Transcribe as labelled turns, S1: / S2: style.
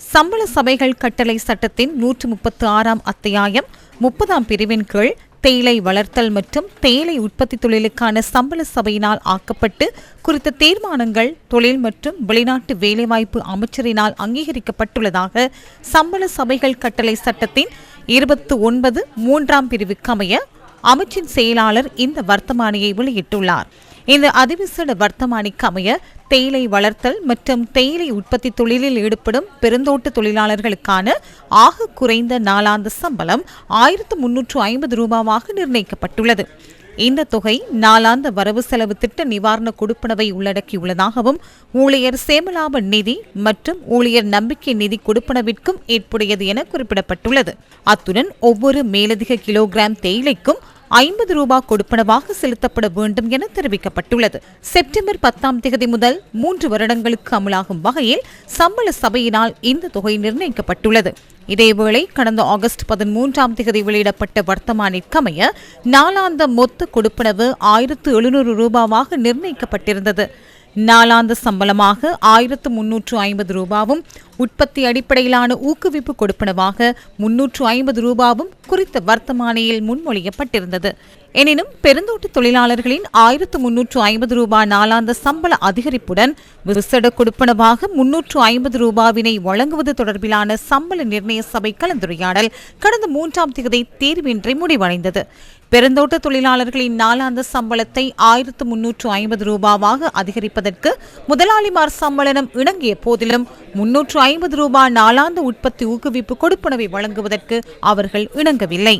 S1: சம்பள சபைகள் கட்டளை சட்டத்தின் நூற்று முப்பத்து ஆறாம் அத்தியாயம் முப்பதாம் பிரிவின் கீழ் தேயிலை வளர்த்தல் மற்றும் தேயிலை உற்பத்தி தொழிலுக்கான சம்பள சபையினால் ஆக்கப்பட்டு குறித்த தீர்மானங்கள் தொழில் மற்றும் வெளிநாட்டு வேலைவாய்ப்பு அமைச்சரினால் அங்கீகரிக்கப்பட்டுள்ளதாக சம்பள சபைகள் கட்டளை சட்டத்தின் இருபத்து ஒன்பது மூன்றாம் பிரிவுக்கு அமைய அமைச்சின் செயலாளர் இந்த வர்த்தமானியை வெளியிட்டுள்ளார். இந்த அதிவிசேட வர்த்தமானிக்கு அமைய தேயிலை வளர்த்தல் மற்றும் தேயிலை உற்பத்தி தொழிலில் ஈடுபடும் பெருந்தோட்ட தொழிலாளர்களுக்கான ஆக குறைந்த நாளாந்த சம்பளம் ஆயிரத்து முன்னூற்று ஐம்பது ரூபாவாக நிர்ணயிக்கப்பட்டுள்ளது. இந்த தொகை நாளாந்த வரவு செலவு திட்ட நிவாரண கொடுப்பனவை உள்ளடக்கியுள்ளதாகவும் ஊழியர் சேமலாப நிதி மற்றும் ஊழியர் நம்பிக்கை நிதி கொடுப்பனவிற்கும் ஏற்புடையது என குறிப்பிடப்பட்டுள்ளது. அத்துடன் ஒவ்வொரு மேலதிக கிலோகிராம் தேயிலைக்கும் ஐம்பது ரூபாய் கொடுப்பனவாக செலுத்தப்பட வேண்டும் என தெரிவிக்கப்பட்டுள்ளது. செப்டம்பர் பத்தாம் தேதி முதல் மூன்று வருடங்களுக்கு அமலாகும் வகையில் சம்பள சபையினால் இந்த தொகை நிர்ணயிக்கப்பட்டுள்ளது. இதேவேளை கடந்த ஆகஸ்ட் பதிமூன்றாம் தேதி வெளியிடப்பட்ட வர்த்தமானிற்கமைய நாளாந்த மொத்த கொடுப்பனவு ஆயிரத்து எழுநூறு ரூபாவாக நிர்ணயிக்கப்பட்டிருந்தது. நாளாந்த சம்பளமாக ஆயிரத்து முன்னூற்று ஐம்பது ரூபாவும் உற்பத்தி அடிப்படையிலான ஊக்குவிப்பு கொடுப்பனவாக முன்னூற்று ஐம்பது ரூபாவும் குறித்த வர்த்தமானியில் முன்மொழியப்பட்டிருந்தது. எனினும் பெருந்தோட்ட தொழிலாளர்களின் ஆயிரத்து முன்னூற்று ஐம்பது ரூபாய் நாளாந்த சம்பள அதிகரிப்புடன் விசேட கொடுப்பனவாக முன்னூற்று ஐம்பது ரூபாவினை வழங்குவது தொடர்பிலான சம்பள நிர்ணய சபை கலந்துரையாடல் கடந்த மூன்றாம் தேதி தேர்வின்றி முடிவடைந்தது. பெருந்தோட்ட தொழிலாளர்களின் நாளாந்த சம்பளத்தை ஆயிரத்து முன்னூற்று ஐம்பது ரூபாவாக அதிகரிப்பதற்கு முதலாளிமார் சம்மேளனம் இணங்கிய போதிலும் முன்னூற்று ஐம்பது ரூபாய் நாளாந்த உற்பத்தி ஊக்குவிப்பு கொடுப்பனவை வழங்குவதற்கு அவர்கள் இணங்கவில்லை.